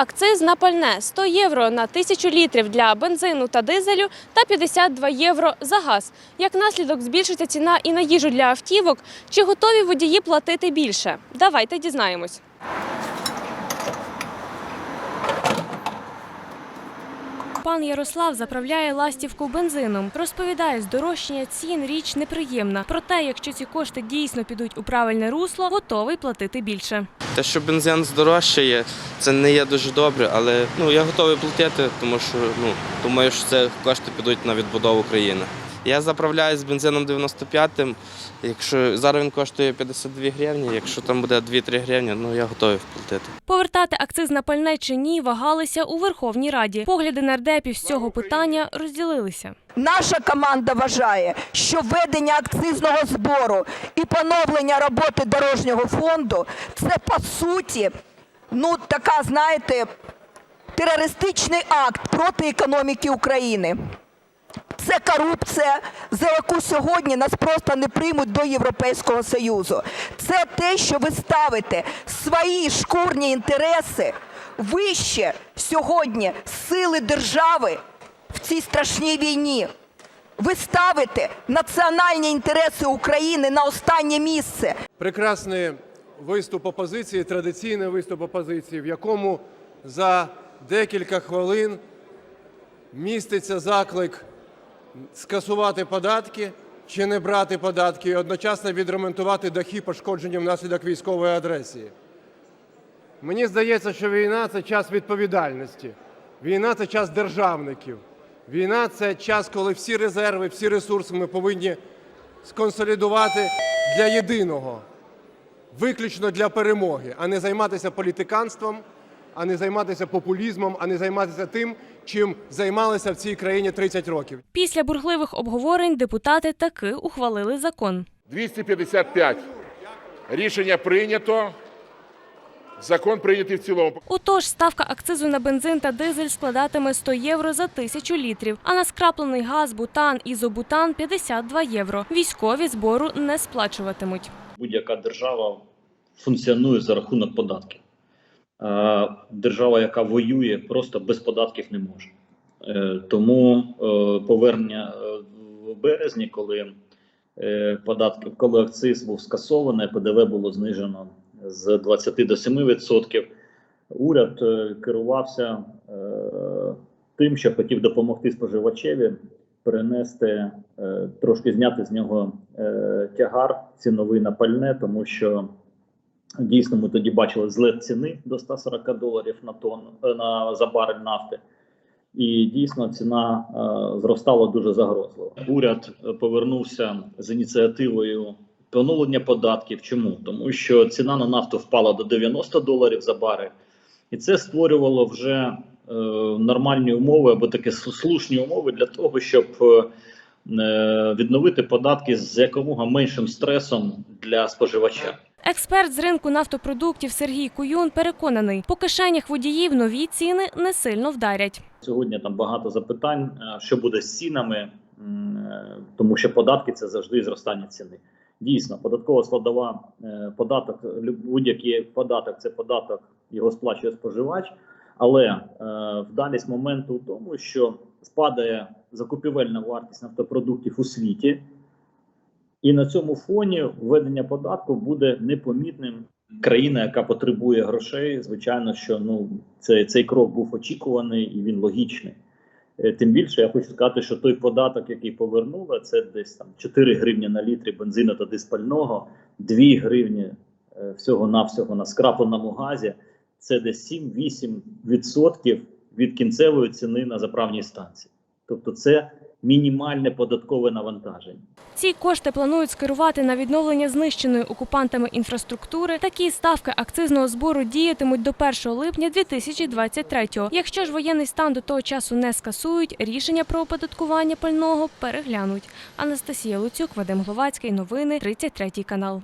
акциз на пальне 100 євро на тисячу літрів для бензину та дизелю та 52 євро за газ. Як наслідок збільшиться ціна і на їжу для автівок, чи готові водії платити більше? Давайте дізнаємось. Пан Ярослав заправляє ластівку бензином. Розповідає, здорожчання цін річ неприємна. Проте, якщо ці кошти дійсно підуть у правильне русло, готовий платити більше. Те, що бензин здорожчає, це не є дуже добре, але ну, я готовий платити, тому що ну, думаю, що це кошти підуть на відбудову країни. Я заправляю з бензином 95-м. Якщо зараз він коштує 52 гривні, якщо там буде 2-3 гривні, ну я готовий платити. Повертати акциз на пальне чи ні вагалися у Верховній Раді. Погляди нардепів з цього питання розділилися. Наша команда вважає, що введення акцизного збору і поновлення роботи дорожнього фонду це по суті, ну така, знаєте, терористичний акт проти економіки України. Це корупція, за яку сьогодні нас просто не приймуть до Європейського Союзу. Це те, що ви ставите свої шкурні інтереси вище сьогодні сили держави в цій страшній війні. Ви ставите національні інтереси України на останнє місце. прекрасний виступ опозиції, традиційний виступ опозиції, в якому за декілька хвилин міститься заклик скасувати податки чи не брати податки і одночасно відремонтувати дахи, пошкоджені внаслідок військової агресії. Мені здається, що війна це час відповідальності. Війна це час державників. Війна це час, коли всі резерви, всі ресурси ми повинні сконсолідувати для єдиного, виключно для перемоги, а не займатися політиканством, а не займатися популізмом, а не займатися тим, чим займалися в цій країні 30 років. Після бурхливих обговорень депутати таки ухвалили закон. 255. Рішення прийнято. Закон прийнятий в цілому. Отож, ставка акцизу на бензин та дизель складатиме 100 євро за тисячу літрів, а на скраплений газ, бутан, ізобутан – 52 євро. Військові збору не сплачуватимуть. будь-яка держава функціонує за рахунок податків. Держава, яка воює, просто без податків не може. Е, Тому е, повернення е, в березні, коли податки, коли акциз був скасований, ПДВ було знижено з 20 до 7 відсотків. Уряд керувався тим, що хотів допомогти споживачеві перенести трошки зняти з нього тягар ціновий на пальне, тому що дійсно ми тоді бачили злет ціни до 140 доларів на тонну е, на за барель нафти. І дійсно ціна е, зростала дуже загрозливо. Уряд е, повернувся з ініціативою поновлення податків. Чому? Тому що ціна на нафту впала до 90 доларів за барель, і це створювало вже е, нормальні умови або такі слушні умови для того, щоб е, е, відновити податки з якомога меншим стресом для споживача. Експерт з ринку нафтопродуктів Сергій Куюн переконаний, по кишенях водіїв нові ціни не сильно вдарять. Сьогодні там багато запитань, е, що буде з цінами, е, тому що податки це завжди зростання ціни. Дійсно, податкова складова е, податок, будь-який податок це податок, його сплачує споживач. Але вдалість моменту в тому, що спадає закупівельна вартість нафтопродуктів у світі, і на цьому фоні введення податку буде непомітним. Країна, яка потребує грошей, звичайно, що ну цей, цей крок був очікуваний і він логічний. Е, Тим більше я хочу сказати, що той податок, який повернули, це десь там 4 гривні на літрі бензину та диспального, 2 гривні е, всього-навсього на скрапленому газі. Це десь 7-8% від кінцевої ціни на заправній станції. Тобто, це мінімальне податкове навантаження. Ці кошти планують скерувати на відновлення знищеної окупантами інфраструктури. Такі ставки акцизного збору діятимуть до 1 липня 2023-го. Якщо ж воєнний стан до того часу не скасують, рішення про оподаткування пального переглянуть. Анастасія Луцюк, Вадим Гловацький. Новини 33 канал.